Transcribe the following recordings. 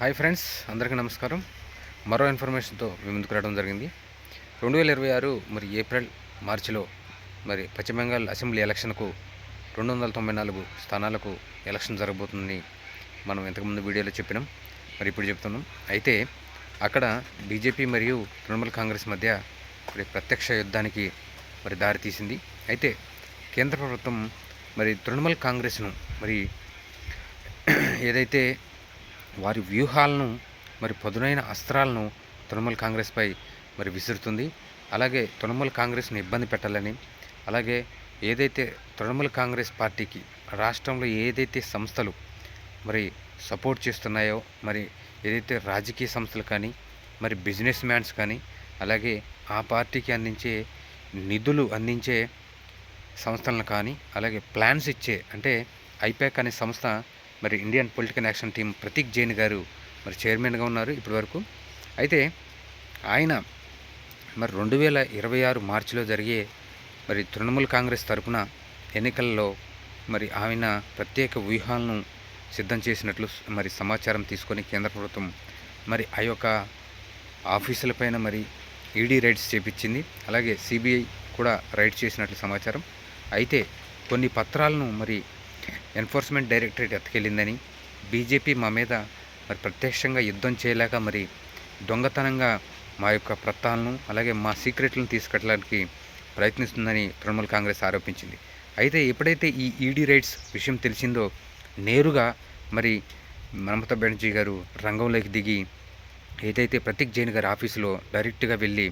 Hi friends అందరికీ నమస్కారం. మరో ఇన్ఫర్మేషన్తో మేము ముందుకు రావడం జరిగింది. రెండు వేల ఇరవై ఆరు మరి ఏప్రిల్ మార్చిలో మరి పశ్చిమ బెంగాల్ అసెంబ్లీ ఎలక్షన్కు రెండు వందల తొంభై నాలుగు స్థానాలకు ఎలక్షన్ జరగబోతుందని మనం ఇంతకుముందు వీడియోలో చెప్పినాం మరి ఇప్పుడు చెప్తున్నాం. అయితే అక్కడ బీజేపీ మరియు తృణమూల్ కాంగ్రెస్ మధ్య మరి ప్రత్యక్ష యుద్ధానికి మరి దారి తీసింది. అయితే కేంద్ర ప్రభుత్వం మరి తృణమూల్ కాంగ్రెస్ను మరి ఏదైతే వారి వ్యూహాలను మరి పదునైన అస్త్రాలను తృణమూల్ కాంగ్రెస్పై మరి విసురుతుంది. అలాగే తృణమూల్ కాంగ్రెస్ని ఇబ్బంది పెట్టాలని అలాగే ఏదైతే తృణమూల్ కాంగ్రెస్ పార్టీకి రాష్ట్రంలో ఏదైతే సంస్థలు మరి సపోర్ట్ చేస్తున్నాయో మరి ఏదైతే రాజకీయ సంస్థలు కానీ మరి బిజినెస్ మ్యాన్స్ కానీ అలాగే ఆ పార్టీకి అందించే నిధులు అందించే సంస్థలను కానీ అలాగే ప్లాన్స్ ఇచ్చే అంటే ఐపాక్ అనే సంస్థ మరి Indian political action team Prateek Jain గారు మరి చైర్మన్గా ఉన్నారు ఇప్పటివరకు. అయితే ఆయన మరి రెండు వేల ఇరవై ఆరు మార్చిలో జరిగే మరి తృణమూల్ కాంగ్రెస్ తరపున ఎన్నికల్లో మరి ఆయన ప్రత్యేక వ్యూహాలను సిద్ధం చేసినట్లు మరి సమాచారం తీసుకొని కేంద్ర ప్రభుత్వం మరి ఆ యొక్క ఆఫీసులపైన మరి ఈడీ రైడ్స్ చేపించింది. అలాగే సిబిఐ కూడా రైడ్ చేసినట్లు సమాచారం. అయితే కొన్ని పత్రాలను మరి ఎన్ఫోర్స్మెంట్ డైరెక్టరేట్ ఎత్తుకెళ్ళిందని బీజేపీ మా మీద మరి ప్రత్యక్షంగా యుద్ధం చేయలేక మరి దొంగతనంగా మా యొక్క ప్రత్తాలను అలాగే మా సీక్రెట్లను తీసుకెళ్ళడానికి ప్రయత్నిస్తుందని తృణమూల్ కాంగ్రెస్ ఆరోపించింది. అయితే ఎప్పుడైతే ఈ ఈడీ రైట్స్ విషయం తెలిసిందో నేరుగా మరి మమతా బెనర్జీ గారు రంగంలోకి దిగి ఏదైతే ప్రతీక్ జైన్ గారి ఆఫీసులో డైరెక్ట్గా వెళ్ళి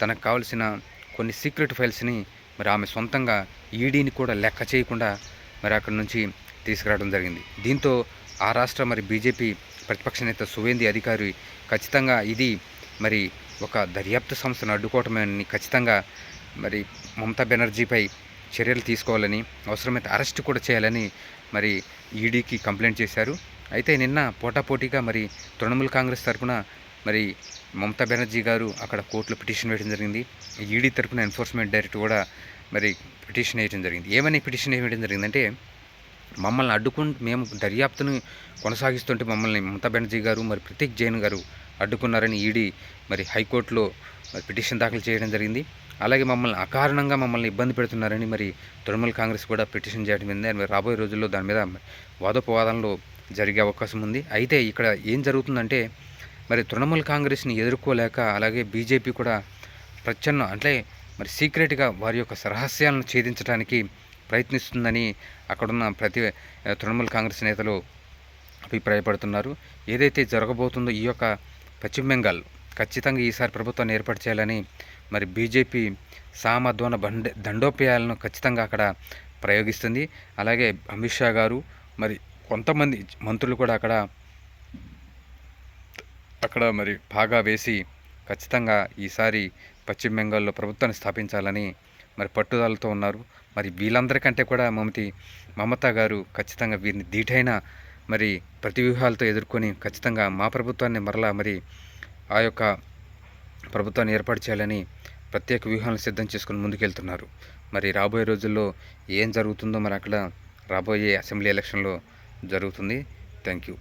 తనకు కావాల్సిన కొన్ని సీక్రెట్ ఫైల్స్ని మరి ఆమె సొంతంగా ఈడీని కూడా లెక్క చేయకుండా మరి అక్కడి నుంచి తీసుకురావడం జరిగింది. దీంతో ఆ రాష్ట్ర మరి బీజేపీ ప్రతిపక్ష నేత సువేంది అధికారి ఖచ్చితంగా ఇది మరి ఒక దర్యాప్తు సంస్థను అడ్డుకోవటమేనని ఖచ్చితంగా మరి మమతా బెనర్జీపై చర్యలు తీసుకోవాలని అవసరమైతే అరెస్ట్ కూడా చేయాలని మరి ఈడీకి కంప్లైంట్ చేశారు. అయితే నిన్న పోటాపోటీగా మరి తృణమూల్ కాంగ్రెస్ తరఫున మరి మమతా బెనర్జీ గారు అక్కడ కోర్టులో పిటిషన్ వేయడం జరిగింది. ఈడీ తరఫున ఎన్ఫోర్స్మెంట్ డైరెక్టర్ కూడా మరి పిటిషన్ వేయడం జరిగింది. ఏమని పిటిషన్ వేయడం జరిగిందంటే మమ్మల్ని అడ్డుకుని మేము దర్యాప్తును కొనసాగిస్తుంటే మమ్మల్ని మమతా బెనర్జీ గారు మరి ప్రతీక్ జైన్ గారు అడ్డుకున్నారని ఈడీ మరి హైకోర్టులో పిటిషన్ దాఖలు చేయడం జరిగింది. అలాగే మమ్మల్ని అకారణంగా మమ్మల్ని ఇబ్బంది పెడుతున్నారని మరి తృణమూల్ కాంగ్రెస్ కూడా పిటిషన్ చేయడం జరిగింది. మరి రాబోయే రోజుల్లో దాని మీద వాదోపవాదంలో జరిగే అవకాశం ఉంది. అయితే ఇక్కడ ఏం జరుగుతుందంటే మరి తృణమూల్ కాంగ్రెస్ని ఎదుర్కోలేక అలాగే బీజేపీ కూడా ప్రచ్ఛన్న అంటే మరి సీక్రెట్గా వారి యొక్క రహస్యాలను ఛేదించడానికి ప్రయత్నిస్తుందని అక్కడున్న ప్రతి తృణమూల్ కాంగ్రెస్ నేతలు అభిప్రాయపడుతున్నారు. ఏదైతే జరగబోతుందో ఈ యొక్క పశ్చిమ బెంగాల్ ఖచ్చితంగా ఈసారి ప్రభుత్వాన్ని ఏర్పాటు చేయాలని మరి బీజేపీ సామధ్వన బండ దండోపాయాలను ఖచ్చితంగా అక్కడ ప్రయోగిస్తుంది. అలాగే అమిత్ షా గారు మరి కొంతమంది మంత్రులు కూడా అక్కడ అక్కడ మరి బాగా వేసి ఖచ్చితంగా ఈసారి పశ్చిమ బెంగాల్లో ప్రభుత్వాన్ని స్థాపించాలని మరి పట్టుదలతో ఉన్నారు. మరి వీళ్ళందరికంటే కూడా మమతి మమతా గారు ఖచ్చితంగా వీరిని దీటైన మరి ప్రతి వ్యూహాలతో ఎదుర్కొని ఖచ్చితంగా మా ప్రభుత్వాన్ని మరలా మరి ఆ యొక్క ప్రభుత్వాన్ని ఏర్పాటు చేయాలని ప్రత్యేక వ్యూహాలను సిద్ధం చేసుకుని ముందుకెళ్తున్నారు. మరి రాబోయే రోజుల్లో ఏం జరుగుతుందో మరి అక్కడ రాబోయే అసెంబ్లీ ఎలక్షన్లో జరుగుతుంది. Thank you